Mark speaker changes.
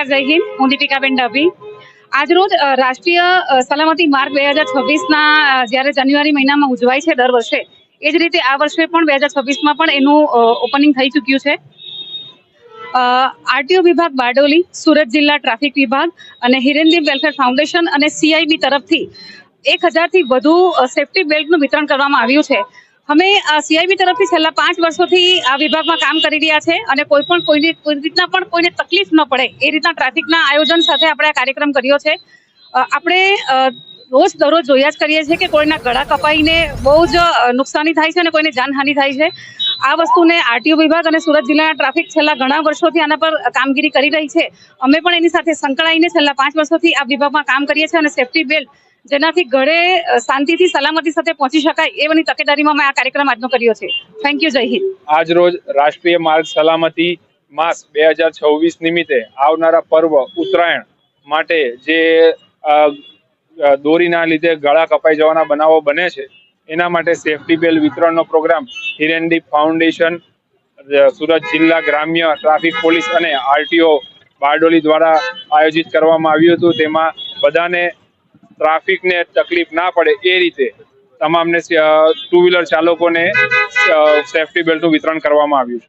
Speaker 1: નમસ્કાર જય હિન્દ હું દીપિકાબેન ડાભી આજરોજ રાષ્ટ્રીય સલામતી માર્ગ બે હજાર છવ્વીસના જ્યારે જાન્યુઆરી મહિનામાં ઉજવાય છે દર વર્ષે, એ જ રીતે આ વર્ષે પણ બે હજાર છવ્વીસમાં પણ એનું ઓપનિંગ થઈ ચૂક્યું છે. આરટીઓ વિભાગ બારડોલી, સુરત જિલ્લા ટ્રાફિક વિભાગ અને હિરેનદીપ વેલફેર ફાઉન્ડેશન અને સીઆઈબી તરફથી એક હજારથી વધુ સેફટી બેલ્ટનું વિતરણ કરવામાં આવ્યું છે. અમે સીઆઈબી તરફથી છેલ્લા પાંચ વર્ષોથી આ વિભાગમાં કામ કરી રહ્યા છે અને કોઈ પણ કોઈને, કોઈ રીતના પણ કોઈને તકલીફ ન પડે એ રીતના ટ્રાફિકના આયોજન સાથે આપણે આ કાર્યક્રમ કર્યો છે. આપણે રોજ દરરોજ જોયા જ કરીએ છીએ કે કોઈના ગળા કપાઈને બહુ જ નુકસાની થાય છે અને કોઈને જાનહાનિ થાય છે. આ વસ્તુને આરટીઓ વિભાગ અને સુરત જિલ્લાના ટ્રાફિક છેલ્લા ઘણા વર્ષોથી આના પર કામગીરી કરી રહી છે. અમે પણ એની સાથે સંકળાઈને છેલ્લા પાંચ વર્ષોથી આ વિભાગમાં કામ કરીએ છીએ અને સેફટી બેલ્ટ જેનાથી ઘરે શાંતિથી, સલામતી સાથે પહોંચી શકાય એવાની તકેદારીમાં મેં આ કાર્યક્રમ આજનો કર્યો છે. થેન્ક યુ જય હિન્દ.
Speaker 2: આજ રોજ રાષ્ટ્રીય માર્ગ સલામતી માસ બે હજાર છવ્વીસ નિમિત્તે આવનારા પર્વ ઉત્તરાયણ માટે જે દોરીના લીધે ગળા કપાઈ જવાના બનાવો બને છે, એના માટે સેફટી બેલ વિતરણનો પ્રોગ્રામ હિરેન્ડી ફાઉન્ડેશન સુરત જિલ્લા ગ્રામ્ય ટ્રાફિક પોલીસ અને આરટીઓ બારડોલી દ્વારા આયોજિત કરવામાં આવ્યું હતું. તેમાં બધાને ટ્રાફિકને તકલીફ ના પડે એ રીતે તમામને ટુ વ્હીલર ચાલકોને સેફટી બેલ્ટનું વિતરણ કરવામાં આવ્યું છે.